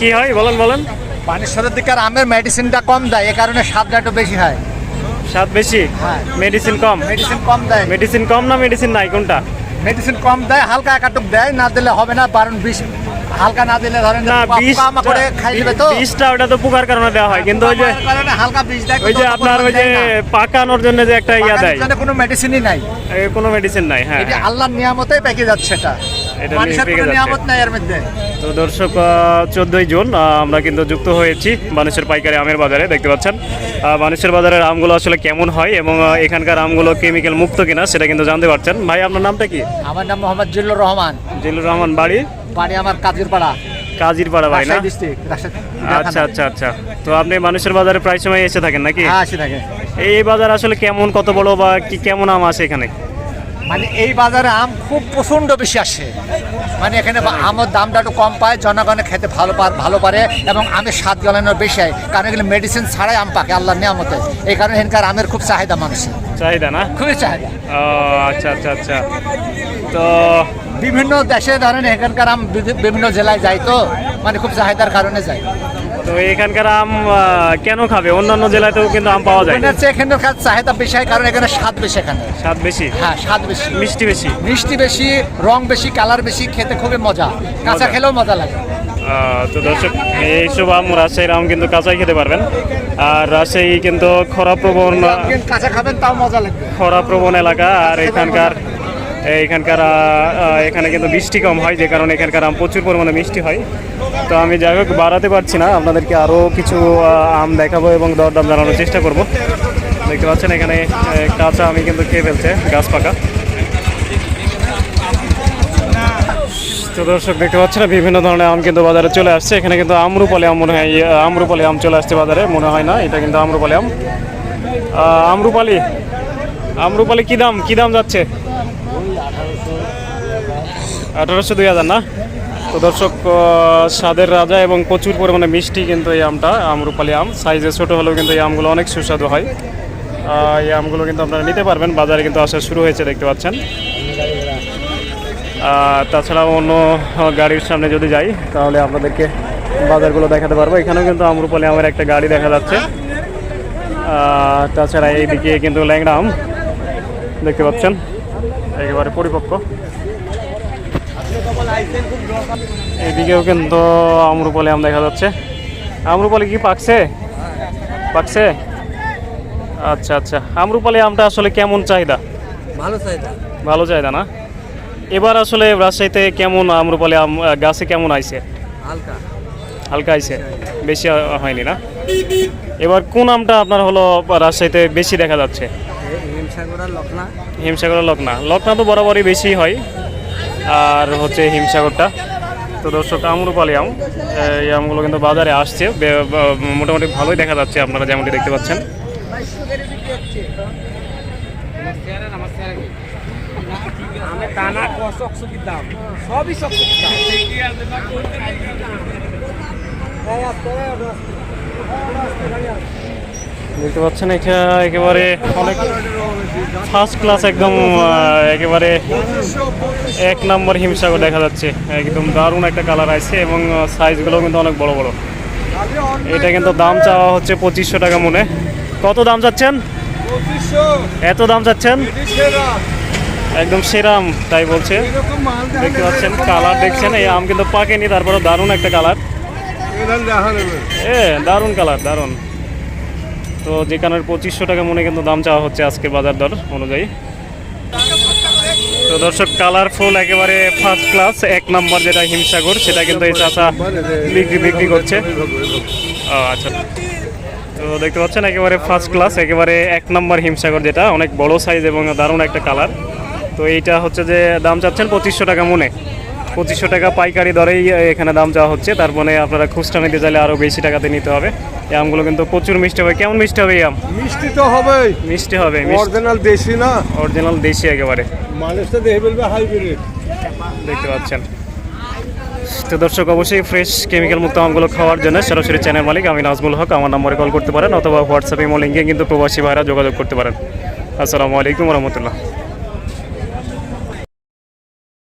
কি হয়? বলেন বলেন। বানেশ্বরের দিকে আর আমের মেডিসিনটা কম দেয় এ কারণে স্বাদটা একটু বেশি হয়। স্বাদ বেশি? হ্যাঁ। মেডিসিন কম? মেডিসিন কম দেয়। মেডিসিন কম না মেডিসিন নাই? কোনটা? মেডিসিন কম দেয় হালকা একাটুক দেয় না দিলে হবে না কারণ বিষ হালকা না দিলে ধরেন না বিষ করে খাই দেবে তো। বিষটা ওটা তো পোকার কারণে দেওয়া হয় কিন্তু ওই যে কারণে হালকা বিষ দেয় ওই যে আপনার ওই যে পাকানোর জন্য যে একটা ইয়া দেয়। জন্য কোনো মেডিসিনই নাই। কোনো মেডিসিন নাই হ্যাঁ এটি আল্লাহর নিয়ামতেই পেকে যাচ্ছে এটা। এটা মধ্যে। তো দর্শক চোদ্দই জুন আমরা কিন্তু যুক্ত হয়েছি বানেশ্বর পাইকারি আমের বাজারে দেখতে পাচ্ছেন। আহ, বানেশ্বর বাজারের আমগুলো আসলে কেমন হয় এবং এখানকার আমগুলো কেমিক্যাল মুক্ত কিনা সেটা কিন্তু জানতে পারছেন। ভাই আপনার নামটা কি? আমার নাম মোহাম্মদ জিল্লুর রহমান। জিল্লুর রহমান বাড়ি? বাড়ি আমার কাজিরপাড়া। কাজিরপাড়া ভাই না? আচ্ছা আচ্ছা আচ্ছা। তো আপনি মানুষের বাজারে প্রায় সময় এসে থাকেন নাকি? হ্যাঁ আসি থাকে। এই বাজার আসলে কেমন কত বড় বা কি কেমন আম আছে এখানে? মানে এই বাজারে আম খুব প্রচণ্ড বেশি আসে। মানে এখানে আমের দামটা একটু কম পায় জনগণে খেতে ভালো পার ভালো পারে এবং আমের স্বাদ জ্বালানোর বেশি হয়। কারণ এগুলো মেডিসিন ছাড়াই আম পাকে আল্লাহ নিয়ামতে। এই কারণে এখানকার আমের খুব চাহিদা মানুষের। চাহিদা না? খুবই চাহিদা। আচ্ছা আচ্ছা আচ্ছা। তো বিভিন্ন দেশে ধরেন এখানকার আম বিভিন্ন জেলায় যায় তো মানে খুব চাহিদার কারণে যায়। তো এখানকার আম কেন খাবে? অন্যান্য জেলাতেও কিন্তু আম পাওয়া যায়। মনে হচ্ছে এখানকার চাহিদা বেশি হয় কারণ এখানে স্বাদ বেশি এখানে। স্বাদ বেশি? হ্যাঁ স্বাদ বেশি। মিষ্টি বেশি? মিষ্টি বেশি রং বেশি কালার বেশি খেতে খুবই মজা। কাঁচা খেলেও মজা লাগে। তো দর্শক এইসব আম রাজশাহীর আম কিন্তু কাঁচাই খেতে পারবেন। আর রাজশাহী কিন্তু খরাপ্রবণ কাঁচা খাবেন তাও মজা লাগবে। খরাপ্রবণ এলাকা আর এখানকার এখানকার এখানে কিন্তু বৃষ্টি কম হয় যে কারণে এখানকার আম প্রচুর পরিমাণে মিষ্টি হয়। তো আমি যাই হোক বাড়াতে পারছি না আপনাদেরকে আরও কিছু আম দেখাবো এবং দরদাম জানানোর চেষ্টা করব। দেখতে পাচ্ছেন এখানে কাঁচা আমি কিন্তু খেয়ে ফেলছে গাছ পাকা। তো দর্শক দেখতে পাচ্ছেন বিভিন্ন ধরনের আম কিন্তু বাজারে চলে আসছে। এখানে কিন্তু আমরুপালি আম মনে হয় ইয়ে, আমরুপালি আম চলে আসছে বাজারে মনে হয় না এটা কিন্তু আমরুপালি আম। আমরুপালি আমরুপালি কি দাম কী দাম যাচ্ছে? আঠারোশো দুই হাজার না? তো দর্শক স্বাদের রাজা এবং প্রচুর পরিমাণে মিষ্টি কিন্তু এই আমটা আমরুপালি আম। সাইজে ছোট হলেও কিন্তু এই আমগুলো অনেক সুস্বাদু হয়। এই আমগুলো কিন্তু আপনারা নিতে পারবেন। বাজারে কিন্তু আসা শুরু হয়েছে, দেখতে পাচ্ছেন। আর তাছাড়াও অন্য গাড়ির সামনে যদি যাই, তাহলে আপনাদেরকে বাজারগুলো দেখাতে পারব। এখানেও কিন্তু আমরুপালি আমের একটা গাড়ি দেখা যাচ্ছে। তাছাড়া এইদিকে কিন্তু ল্যাংড়া আম, দেখতে পাচ্ছেন। একেবারে পরিপক্ক। এদিকেও কিন্তু আমরুপালি আম দেখা যাচ্ছে। আমরুপালি কি পাকছে? পাকছে? আচ্ছা আচ্ছা। আমরুপালি আমটা আসলে কেমন চাহিদা? ভালো চাহিদা। ভালো চাহিদা না? এবার আসলে রাজশাহীতে কেমন আমরুপালি আম গাছে কেমন আইছে? হালকা। হালকা আইছে? বেশি হয়নি না? এবার কোন আমটা আপনার হলো রাজশাহীতে বেশি দেখা যাচ্ছে? হিমসাগর আর লকনা লকনা তো বরাবরই বেশি হয়। আর হচ্ছে হিমসাগরটা। তো দর্শক আমরুপালি আম এই আমগুলো কিন্তু বাজারে আসছে। মোটামুটি ভালোই দেখা যাচ্ছে আপনারা যেমনটি দেখতে পাচ্ছেন। দেখতে পাচ্ছেন এটা একেবারে অনেক ফার্স্ট ক্লাস একদম একেবারে এক নম্বর হিমসাগর দেখা যাচ্ছে। একদম দারুণ একটা কালার আছে এবং সাইজগুলো কিন্তু অনেক বড় বড়। এটা কিন্তু দাম চাওয়া হচ্ছে পঁচিশশো টাকা মনে। কত দাম চাচ্ছেন? এত দাম চাচ্ছেন? একদম সেরাম তাই বলছে। দেখতে পাচ্ছেন কালার দেখছেন এই আম কিন্তু পাকেনি তারপরে দারুণ একটা কালার এ দারুণ কালার দারুণ। তো যেখানের পঁচিশশো টাকা মনে কিন্তু দাম চাওয়া হচ্ছে আজকের বাজার দর অনুযায়ী। তো দর্শক কালারফুল একেবারে ফার্স্ট ক্লাস এক নম্বর যেটা হিমসাগর, সেটা কিন্তু এই চাচা বিক্রি বিক্রি করছে। আচ্ছা। তো দেখতে পাচ্ছেন, একেবারে ফার্স্ট ক্লাস একেবারে এক নম্বর হিমসাগর যেটা, অনেক বড় সাইজ এবং দারুণ একটা কালার। তো এইটা হচ্ছে যে দাম চাচ্ছেন পঁচিশশো টাকা মনে। পঁচিশশো টাকা পাইকারি দরেই এখানে দাম চাওয়া হচ্ছে। তার মানে আপনারা খুচরা নিতে চাইলে আরও বেশি টাকাতে নিতে হবে। এই আমগুলো কিন্তু প্রচুর মিষ্টি হবে। কেমন মিষ্টি হবে এই আম? মিষ্টি তো হবেই। মিষ্টি হবে অরিজিনাল দেশি না? অরিজিনাল দেশি একেবারে। মানুষ তো দেখে বলবে হাইব্রিড। দেখতে পাচ্ছেন। তো দর্শক অবশ্যই ফ্রেশ কেমিক্যাল মুক্ত আমগুলো খাওয়ার জন্য সরাসরি চ্যানেল মালিক আমি নাজমুল হক। আমার নম্বরে কল করতে পারেন অথবা হোয়াটসঅ্যাপে ইমো লিঙ্কে কিন্তু প্রবাসী ভাইরা যোগাযোগ করতে পারেন। আসসালামু আলাইকুম রহমতুল্লাহ।